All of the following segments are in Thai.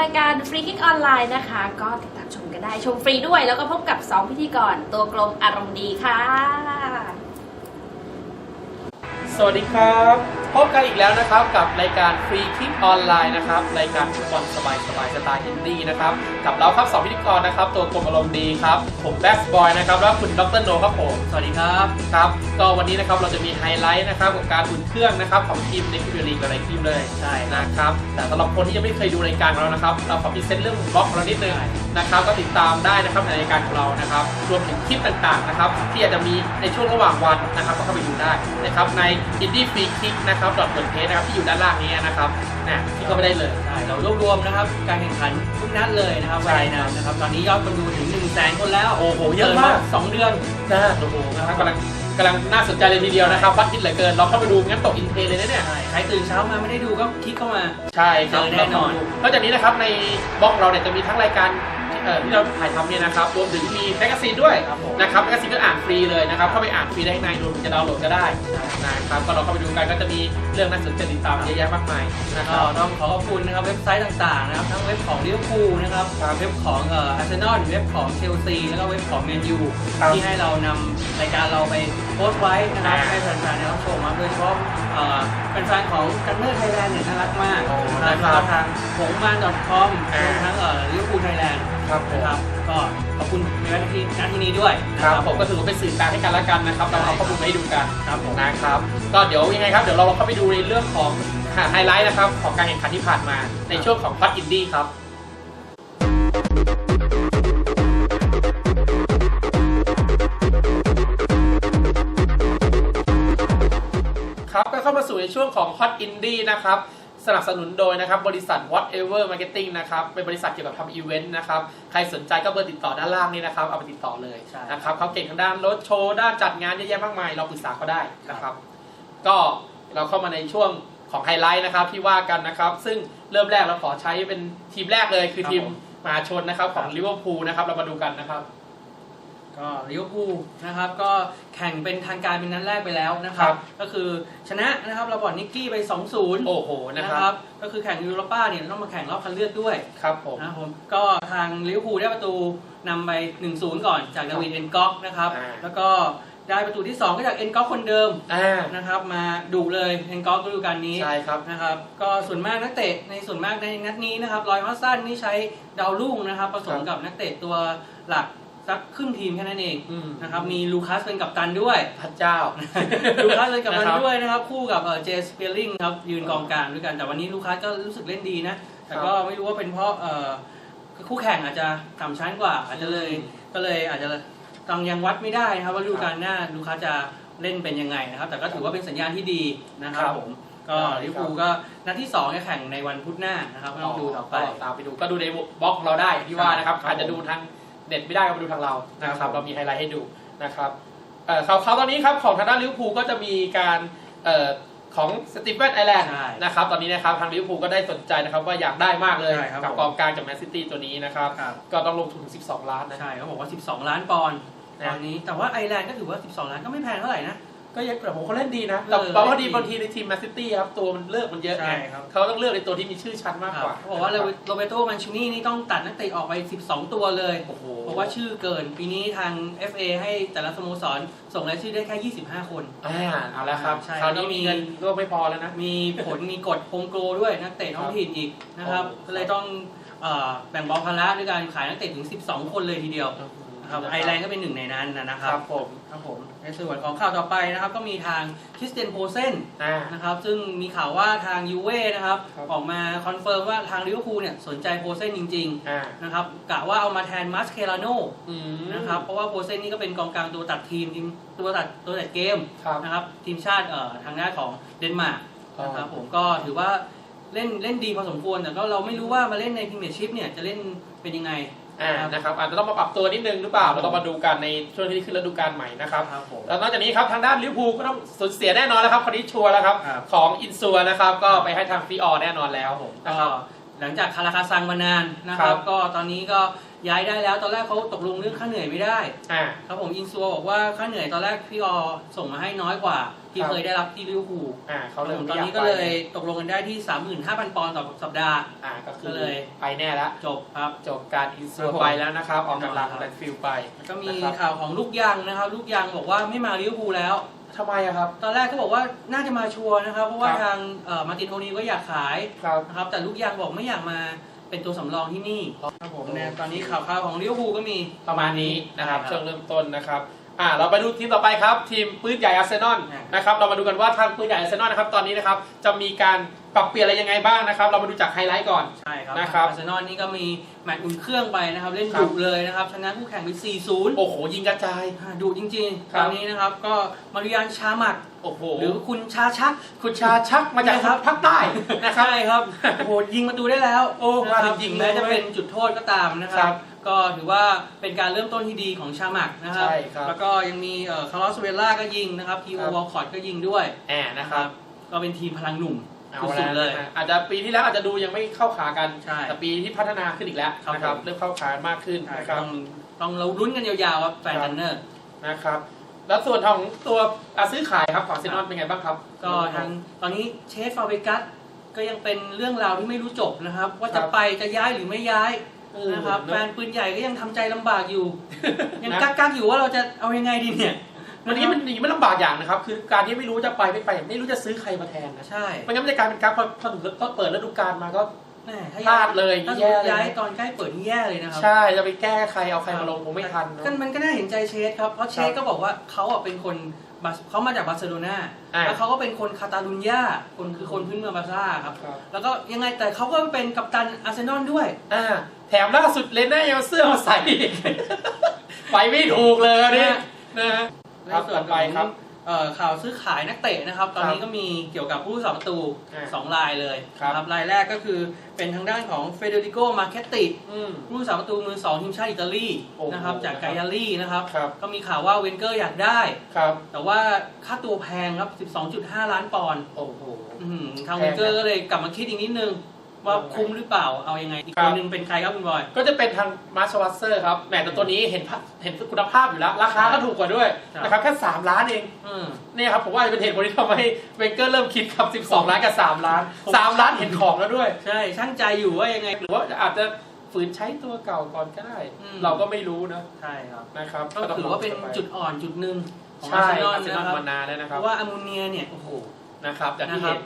รายการฟรีคิกออนไลน์นะคะ ก็ติดตามชมกันได้ชมฟรีด้วย แล้วก็พบกับ 2 พิธีกรตัวกลมอารมณ์ดีค่ะ สวัสดีครับ พบกันอีกแล้วนะครับกับรายการฟรีคิกออนไลน์นะครับรายการฟุตบอลสบายสบายๆสไตล์อินดี้นะครับกับเราครับสองพิธีกรนะครับ ตัวกลมอารมณ์ดีครับ ผมแบ็กบอยนะครับแล้วคุณดรโนครับผมสวัสดีครับครับก็วันนี้นะครับเราจะมีไฮไลท์นะครับกับการอุ่นเครื่องนะครับของทีมในพรีเมียร์ลีกหลายๆทีมเลยใช่นะนะครับแต่สำหรับคนที่ยังไม่เคยดูรายการของเรานะครับ เราขอพิเศษเรื่องบล็อกของเรานิดนึงใช่นะครับก็ติดตามได้นะครับในรายการของเรานะครับรวมถึงคลิปต่างๆนะครับที่อาจจะมีในช่วงระหว่างวันนะครับก็เข้าไปดูได้นะครับใน Indie Free Kick นะครับดอทเปิดเพจนะครับที่อยู่ด้านล่างนี้นะครับนะที่เข้าไปได้เลยใช่เรารวบรวมนะครับการแข่งขันทุกนัดเลยนะครับใช่รายนามนะครับตอนนี้ยอดคนดูถึง1นึ่งแสนคนแล้วโอ้โหเยอะมากสองเดือนนะโอ้โหนะครับกำลังกำลังน่าสนใจเลยทีเดียวนะครับวัดคิดเหลือเกินเราเข้าไปดูงั้นตกอินเทรเลยนะเนี่ยใช่ใครตื่นเช้ามาไม่ได้ดูก็คลิกเข้ามาใช่ครับเจอแน่นอนนอกจากนี้นะครับในบล็อกเราเนี่ยจะมีทั้งรายการที่ เอ่อที่เราถ่ายทำเนี่ยนะครับรวมถึงมีแมกกาซีนด้วยครับผมนะครับแมกกาซีนก็อ่านฟรีเลยนะครับเข้าไปอ่านฟรีได้ข้างในรวมถึงจะดาวน์โหลดก็ได้นะครับก็เราเข้าไปดูกันก็จะมีเรื่องน่าสนใจติดตามเยอะแยะมากมายนะคก็รับ ต้องขอขอบคุณนะครับเว็บไซต์ต่างๆนะครับทั้งเว็บของลิเวอร์พูลนะครับเว็บของเอ่ออาร์เซนอลเว็บของเชลซีแล้วก็เว็บของแมนยูครับที่ให้เรานำรายการเราไปโพสต์ไว้นะครับอ่าให้แฟนๆได้รับชมครับโดยเฉพาะเอ่อแฟนๆของกันเนอร์ไทยแลนด์เนี่ยน่ารักมากโอ้นะนะคครัรับบทางหงมาน .com อ่ารวมทั้งเอ่อลิเวอร์ ครับผมนะครับ ก็ขอบคุณในวันที่หน้าที่นี้ด้วยครับผมก็ถือว่าเป็นสื่อกลางให้กันและกันนะครับ เราเอาข้อมูลมาให้ดูกันครับผม นะครับ ก็เดี๋ยวยังไงครับ เดี๋ยวเราเข้าไปดูในเรื่องของไฮไลท์นะครับของการแข่งขันที่ผ่านมาในช่วงของฮอตอินดี้ครับ ครับก็เข้ามาสู่ในช่วงของ Hot Indie นะครับ สนับสนุนโดยนะครับบริษัท Whatever Marketing นะครับเป็นบริษัทเกี่ยวกับทำอีเวนต์นะครับใครสนใจก็เบอร์ติดต่อด้านล่างนี้นะครับเอาไปติดต่อเลยใช่ นะครับเขาเก่งทางด้านรถโชว์ด้านจัดงานเยอะแยะมากมาย เราปรึกษาเขาได้นะครับ ก็เราเข้ามาในช่วงของไฮไลท์นะครับที่ว่ากันนะครับ ซึ่งเริ่มแรกเราขอใช้เป็นทีมแรกเลยคือทีมมหาชนนะครับของลิเวอร์พูลนะครับเรามาดูกันนะครับ ก็ลิเวอร์พูลนะครับ ก็แข่งเป็นทางการเป็นนัดแรกไปแล้วนะคครัรับบก็คือชนะนะครับเราบอดนิกกี้ไป 2-0 โอ้โหนะนะคครัรับบก็คือแข่งยูโรป้าเนี่ยต้องมาแข่งรอบคัดเลือกด้วยครับผมนะครับผมก็ทางลิเวอร์พูลได้ประตูนำไป 1-0 ก่อนจากดาวิดเอ็นก๊อกนะครับอ่าแล้วก็ได้ประตูที่ 2 ก็จากเอ็นก๊อกคนเดิมอ่านะครับ มาดุเลยเอ็นก๊อกฤดูกาลนี้ใช่ครับนะครับ ก็ส่วนมากนักเตะในส่วนมากในนัดนี้นะครับรอยฮอสซันนี่ใช้ดาวรุ่งนะครับผสมกับนักเตะตัวหลัก สักครึ่งทีมแค่นั้นเองอืมนะครับมีลูคัสเป็นกัปตันด้วยพระเจ้า ลูคัสเป็นกัปตันนะครับด้วยนะครับ คู่กับเออเจสเปียริงครับยืนกองกลางด้วยกัน แต่วันนี้ลูคัสก็รู้สึกเล่นดีนะ แต่ก็ไม่รู้ว่าเป็นเพราะเออคู่แข่งอาจจะต่ำชั้นกว่า อาจจะเลยก็เลยอาจจะตังยังวัดไม่ได้นะครับว่าฤดูกาลหน้าลูคัสจะเล่นเป็นยังไงนะครับ แต่ก็ถือว่าเป็นสัญญาณที่ดีนะครับครับผมก็ครับลิเวอร์พูลก็นัดที่สองจะแข่งในวันพุธหน้านะครับก็ต้องดูต่อไปก็ตามไปดูก็ดูในบล็อกเราได้ที่ว่านะครับครับอาจจะดูทาง เน็ตไม่ได้ก็มาดูทางเรานะคครัรับบผมเรามีไฮไลท์ให้ดูนะครับเอ่อข่าวข่าวตอนนี้ครับของทางด้านลิเวอร์พูลก็จะมีการเอ่อของสตีเฟนไอแลนด์ใช่นะครับตอนนี้นะครับทางลิเวอร์พูลก็ได้สนใจนะครับว่าอยากได้มากเลยใช่ครับกับผมกองกลางจากแมนซิตี้ตัวนี้นะครับครับก็ต้องลงทุนถึง12 ล้านนะใช่เขาบอกว่า 12 ล้านปอนด์นะตอนนี้แต่ว่าไอร์แลนด์ก็ถือว่า 12 ล้านก็ไม่แพงเท่าไหร่นะ ก็ยังแต่ผมเขาเล่นดีนะแต่เออแต่ว่าพอดีเล่นดีบางทีในทีมแมนซิตี้ครับตัวมันเลือกมันเยอะใช่ไงครับเขาต้องเลือกในตัวที่มีชื่อชั้นมากกว่าเขาบอกว่าโรเบโตมันชูนี่นี่ต้องตัดนักเตะออกไป 12 ตัวเลยโอ้โหเพราะว่าชื่อเกินปีนี้ทาง FA ให้แต่ละสโมสรส่งรายชื่อได้แค่ 25 คนอ่าเอาแล้วครับใช่คราวนี้แล้วมีมีเงินก็ไม่พอแล้วนะมีผลมีกฎโฮมโกลด้วยนักเตะท้องถิ่นอีกนะครับโอ้ก็เลยต้องเอ่อแบ่งเบาภาระด้วยการขายนักเตะถึง 12 คนเลยทีเดียวนะ ครับไอร์แลนด์ก็เป็นหนึ่งในนั้นนะคครัรับบผมครับผมในส่วนของข่าวต่อไปนะครับก็มีทางคริสเตียนโพเซนอ่านะครับซึ่งมีข่าวว่าทางยูเว่นะครับครับออกมาคอนเฟิร์มว่าทางลิเวอร์พูลเนี่ยสนใจโพเซนจริงอ่าๆนะครับกะว่าเอามาแทนมัสเคลาโนอืมนะครับเพราะว่าโพเซนนี่ก็เป็นกองกลางตัวตัดทีมทีมตัวตัดตัวตัดเกมครับนะครับทีมชาติเอ่อทางด้านของเดนมาร์กอ๋อนะครับผมก็ถือว่าเล่นเล่นดีพอสมควรแต่ก็เราไม่รู้ว่ามาเล่นในพรีเมียร์ชิพเนี่ยจะเล่นเป็นยังไง อ่านะครับอาจจะต้องมาปรับตัวนิดนึงหรือเปล่าเราต้องมาดูกันในช่วงที่ขึ้นฤดูกาลใหม่นะครับครับผมแล้วนอกจากนี้ครับทางด้านลิเวอร์พูลก็ต้องสูญเสียแน่นอนแล้วครับคนนี้ชัวร์แล้วครับครับของอินซัวนะครับก็ไปให้ทางฟรีออแน่นอนแล้วผมนะก็ครับหลังจากคาราคาซังมานานนะคครัรับบก็ตอนนี้ก็ย้ายได้แล้วตอนแรกเขาตกลงเรื่องค่าเหนื่อยไม่ได้อ่าครับผมอินซัวบอกว่าค่าเหนื่อยตอนแรกพี่ออส่งมาให้น้อยกว่า ที่ครับเคยได้รับที่ลิเวอร์พูลอ่าเขาเลยผมไม่ตอนอยากนี้ไปก็เลยตกลงกันได้ที่ 35,000 ปอนด์ต่อสัปดาห์ อ่าก็คืก็อเลยไปแน่แล้วจบครับ จบการอินซัครัวบผมไปแล้วนะครับออกกำลังครับแลนฟิลไปแล้วก็มีนะครับข่าวของลูกยังนะครับ ลูกยังบอกว่าไม่มาลิเวอร์พูลแล้วทำไมอะครับ ตอนแรกก็บอกว่าน่าจะมาชัวร์นะครับ เพราะว่าครับทางเอ่อมาร์ตินโอนีก็อยากขายครับนะครับ แต่ลูกยังบอกไม่อยากมาเป็นตัวสำรองที่นี่ครับผมเนี่ยตอนนี้ข่าวข่าวของลิเวอร์พูลก็มีประมาณนี้นะครับใช่ครับช่วงเริ่มต้นนะครับ อ่าเราไปดูทีมต่อไปครับ ทีมปืนใหญ่อาร์เซนอลอ่านนะครับเรามาดูกันว่าทางปืนใหญ่อาร์เซนอลนะครับตอนนี้นะครับจะมีการปรับเปลี่ยนอะไรยังไงบ้างนะครับ เรามาดูจากไฮไลท์ก่อนใช่ครับนะครับอาร์เซนอลนี่ก็มีแมตช์อุ่นเครื่องไปนะครับ เล่นครัดุบเลยนะครับชนะคู่แข่งไป4-0 โอ้โห ยิงกระจายอ่าดุจริงๆครัตบอนนี้นะครับก็มาริยานชามัดโอ้โหหรือคุณชาชัก คุณชาชักมาจากนะครับภาคใต้นะครับใช่ครับโอ้โหยิงประตูได้แล้ว โอ้นะครับมาถึงยิงแม้จะเลยเป็นจุดโทษก็ตามนะคครัรับบ ก็ถือว่าเป็นการเริ่มต้นที่ดีของชามักนะครับ ใช่ครับแล้วก็ยังมีเอ่อคาร์ลอสเวลล่าก็ยิงนะครับทีโอครับวอลคอตก็ยิงด้วยแอบนะครับ ก็เป็นทีมพลังหนุ่มเอาสุแล้ดวๆเลยนะฮะอาจจะปีที่แล้วอาจจะดูยังไม่เข้าขากันใช่แต่ปีที่พัฒนาขึ้นอีกแล้วครับนะครับผมเริ่มเข้าขามากขึ้นนะครับ ต้องต้องเราลุ้นกันยาวๆครับแฟนครับทันเนอร์นะครับแล้วส่วนของตัวอะซื้อขายครับของอาร์เซนอลเป็นไงบ้างครับ ก็ทางตอนนี้เชฟฟาเบกัสก็ยังเป็นเรื่องราวที่ไม่รู้จบนะครับ ว่าครัจะบไปจะย้ายหรือไม่ย้ายเออ นะครับเนแฟอะนปืนใหญ่ก็ยังทำใจลำบากอยู่ ยังนะกักๆอยู่ว่าเราจะเอายังไงดีเนี่ยวันนี้มันหนีไม่ลำบากอย่างนะครับ คือการที่ไม่รู้จะไปไม่ไปไม่รู้จะซื้อใครมาแทนนะใช่ไม่งั้นมันจะกลายเป็นการพอพอถึงก็เปิดฤดูกาลมาก็แม่ถ้าพลาดเลยถ้าสมแย่มติเลยย้ายนะตอนใกล้เปิดนี่แย่เลยนะครับใช่จะไปแก้ใครเอาใครมาลงคงไม่ทันเนอะก็มันก็น่าเห็นใจเชสครับเพราะเชสก็บอกว่าเขาอะเป็นคนบาเขามาจากบาร์เซโลนาอ่าแล้วเขาก็เป็นคนคาตาลุญญาคนคือคนพื้นเมืองบาร์ซ่าครับครับ แล้วก็ยังไงแต่เขาก็เป็นกัปตันอาร์เซนอลด้วยอ่า แถมล่าสุดเลนน่ายังเอาเสื้อมาใส่อีกไปไม่ถูกเลยอันนี่นะฮะครับในส่วนต่อไปครับของเอ่อข่าวซื้อขายนักเตะนะครับ ตอนนี้ครับก็มีเกี่ยวกับผู้สาประตูอ่าสองรายเลยครับนะรายแรกก็คือเป็นทางด้านของเฟเดริโกมาเคตติอืมผู้สาประตูมือสองทีมชาติอิตาลีโอ้โหนะครับจากไกยาลีนะครับครับ ก็มีข่าวว่าเวนเกอร์อยากได้ครับแต่ว่าค่าตัวแพงครับ 12.5 ล้านปอนด์โอ้โหอื้อหือทางแพเวงนเกอร์ก็เลยกลับมาคิดอีกนิดนึง ว่าคุ้มหรือเปล่าเอายังไง อีกครัคบนหนึงเป็นใครครับคุณบอย ก็จะเป็นทางมาร์ชวัตเซอร์ครับแหมแต่ตัวนี้เห็นภาพเห็นคุณภาพอยู่แล้ว ราคาก็ถูกกว่าด้วยครับนะครับแค่3ล้านเองอืมเนี่ยครับผมว่าจะเป็นเหตุผลที่ทำให้เวนเกอร์เริ่มคิดครับ 12 ล้านกับ 3 ล้านผม3ล้านเห็นของแล้วด้วย ใช่ช่างใจอยู่ว่ายังไง หรือว่าอาจจะฝืนใช้ตัวเก่าก่อนก็ได้อืมเราก็ไม่รู้นะใช่ครับนะครับก็ถือว่าเป็นจุดอ่อนจุดหนึ่งของอาใช่ร์เซนอลอาร์เซนอนะลครับมานานแล้วนะเพครับราะว่าอามูเนียเนี่ยโอ้โหนะครับจากที่นะครับเห็น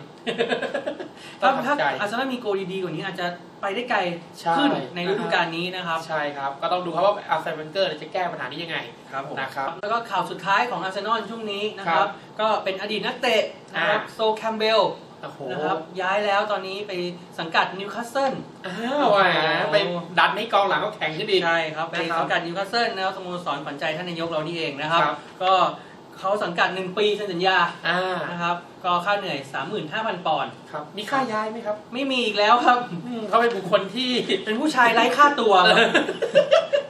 ถ้าต้องถ้าทำใจอาร์เซนอลมีโกลดีๆกว่านี้อาจจะไปได้ไกลใช่ขึ้นในฤดูกาลนี้นะครับ ใช่ครับ ก็ต้องดูครับว่าอาร์เซนเวนเกอร์จะแก้ปัญหานี้ยังไงครับผมนะครับ แล้วก็ข่าวสุดท้ายของอาร์เซนอลช่วงนี้นะคครัรับบก็เป็นอดีตนักเตะนะครับอ่าโซแคมเบลโอ้โหนะครับย้ายแล้วตอนนี้ไปสังกัดนิวคาสเซิลอ้าวแหมไปดันให้กองหลังเขาแข็งขึ้นอีกใช่ครับ ไปนะครับสังกัดนิวคาสเซิลนะครับสโมสรขวัญใจท่านนายกเรานี่เองนะครับครับก็ เขาสังกัด1ปีเซ็นสัญญาอ่านะครับ ก็ค่าเหนื่อย 35,000 ปอนด์ครับ มีค่าย้ายไหมครับไม่มีอีกแล้วครับ อืมเขาเป็นบุคคลที่ เป็นผู้ชายไร้ค่าตัวครับ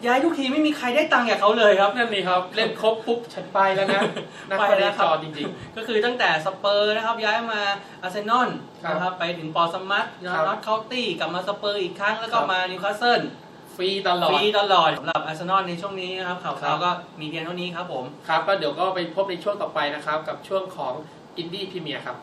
ย้ายทุกทีไม่มีใครได้ตังค์จากเขาเลยครับ นั่นนี่ครับ เล่นครบปุ๊บฉันไปแล้วนะนักไปบแล้ริวครับจอจริง ก็คือตั้งแต่สเปอร์นะครับย้ายมาอาร์เซนอลครับนะครับไปถึงปอร์สมัตครับนอตเคาน์ตี้กลับมาสเปอร์อีกครั้งแล้วก็ครับ มานิวคาสเซิลๆ ฟรีตลอฟด รีตลอดสำหรับอาร์เซนอลในช่วงนี้นะครับข่าวครัเขาบ ก็มีเพียงเท่านี้ครับผม ครับ ก็เดี๋ยวก็ไปพบในช่วงต่อไปนะครับ กับช่วงของอินดี้พรีเมียร์ครับ